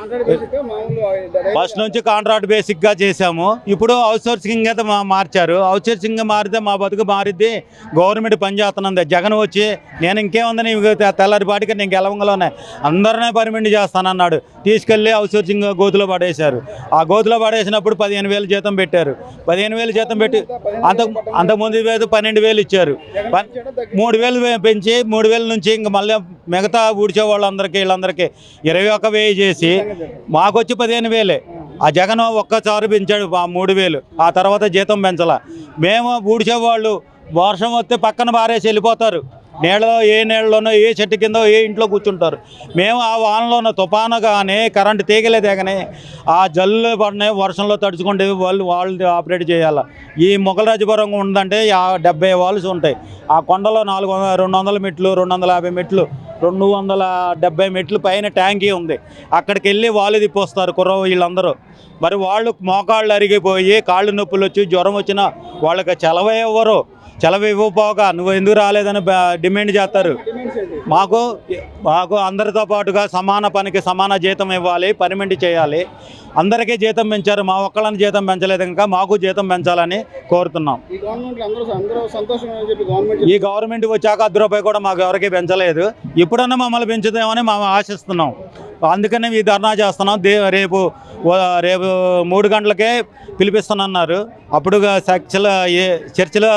మాట్లాడి ఫస్ట్ నుంచి కాంట్రాక్ట్ బేసిక్గా చేశాము. ఇప్పుడు అవుట్ సోర్సింగ్ అయితే మా- మార్చారు. అవుట్ సోర్సింగ్ మారితే మా బతుకు మారిద్ది. గవర్నమెంట్ పనిచేస్తున్నది జగన్ వచ్చి నేను ఇంకేముందని తెల్లారిపాటికి నేను గెలవంగలోనే. అందరినే పర్మిట్ చేస్తానన్నాడు. తీసుకెళ్ళి అవుట్ సోర్సింగ్ గోతులో పడేశారు. ఆ గోతులో పడేసినప్పుడు పదిహేను వేలు జీతం పెట్టారు. పదిహేను వేలు జీతం పెట్టి అంత అంతకుముందు వేలు పన్నెండు వేలు ఇచ్చారు. పన్- మూడు వేలు పెంచి మూడు వేల నుంచి ఇంక మళ్ళీ మిగతా ఊడ్చే వాళ్ళందరికీ వీళ్ళందరికీ ఇరవై ఒక్క వేయి చేసి మాకొచ్చి పది పదిహేను వేలే. ఆ జగన్ ఒక్కసారి పెంచాడు ఆ మూడు వేలు. ఆ తర్వాత జీతం పెంచాల. మేము ఊడ్చేవాళ్ళు వర్షం వస్తే పక్కన బారేసి వెళ్ళిపోతారు. నీళ్ళలో ఏ నీళ్ళలోనో ఏ చెట్టు కింద ఏ ఇంట్లో కూర్చుంటారు. మేము ఆ వానలోనో తుఫాను కానీ కరెంటు తీగలే దిగని ఆ జల్లు పడినాయి వర్షంలో తడుచుకుంటే వాళ్ళు వాళ్ళు ఆపరేట్ చేయాలి. ఈ మొగలరాజపురం ఉందంటే డెబ్బై వాల్స్ ఉంటాయి. ఆ కొండలో నాలుగు రెండు వందల మెట్లు రెండు వందల యాభై మెట్లు రెండు వందల డెబ్బై మెట్లు పైన ట్యాంకీ ఉంది. అక్కడికి వెళ్ళి వాళ్ళు తిప్పొస్తారు కుర్ర వీళ్ళందరూ. మరి వాళ్ళు మోకాళ్ళు అరిగిపోయి కాళ్ళు నొప్పులు వచ్చి జ్వరం వచ్చినా వాళ్ళకి చలవ ఇవ్వరు చలవ ఇవ్వకపోగా నువ్వు ఎందుకు రాలేదని డిమాండ్ చేస్తారు. మాకు మాకు అందరితో పాటుగా సమాన పనికి సమాన జీతం ఇవ్వాలి పర్మిట్ చేయాలి. అందరికీ జీతం పెంచారు మా ఒక్కళ్ళని జీతం పెంచలేదు ఇంకా మాకు జీతం పెంచాలని కోరుతున్నాం. ఈ గవర్నమెంట్ వచ్చాక అర్ధ రూపాయి కూడా మాకు ఎవరికి పెంచలేదు. ఇప్పుడన్నా మమ్మల్ని పెంచుదామని మేము ఆశిస్తున్నాం. అందుకనే ఈ ధర్నా చేస్తున్నాం. దే రేపు రేపు మూడు గంటలకే పిలిపిస్తానన్నారు. అప్పుడు చర్చల ఏ చర్చలో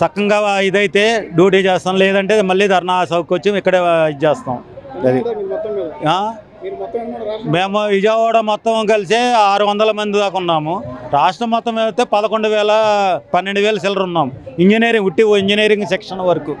సక్కంగా ఇదైతే డ్యూటీ చేస్తాం. లేదంటే మళ్ళీ ధర్నా సౌకొచ్చి ఇక్కడే ఇది చేస్తాం. అది. మేము విజయవాడ మొత్తం కలిసి ఆరు వందల మంది దాకా ఉన్నాము. రాష్ట్రం మొత్తం అయితే పదకొండు వేల పన్నెండు వేల చిల్లర ఉన్నాం. ఇంజనీరింగ్ ఉట్టి ఇంజనీరింగ్ సెక్షన్ వరకు.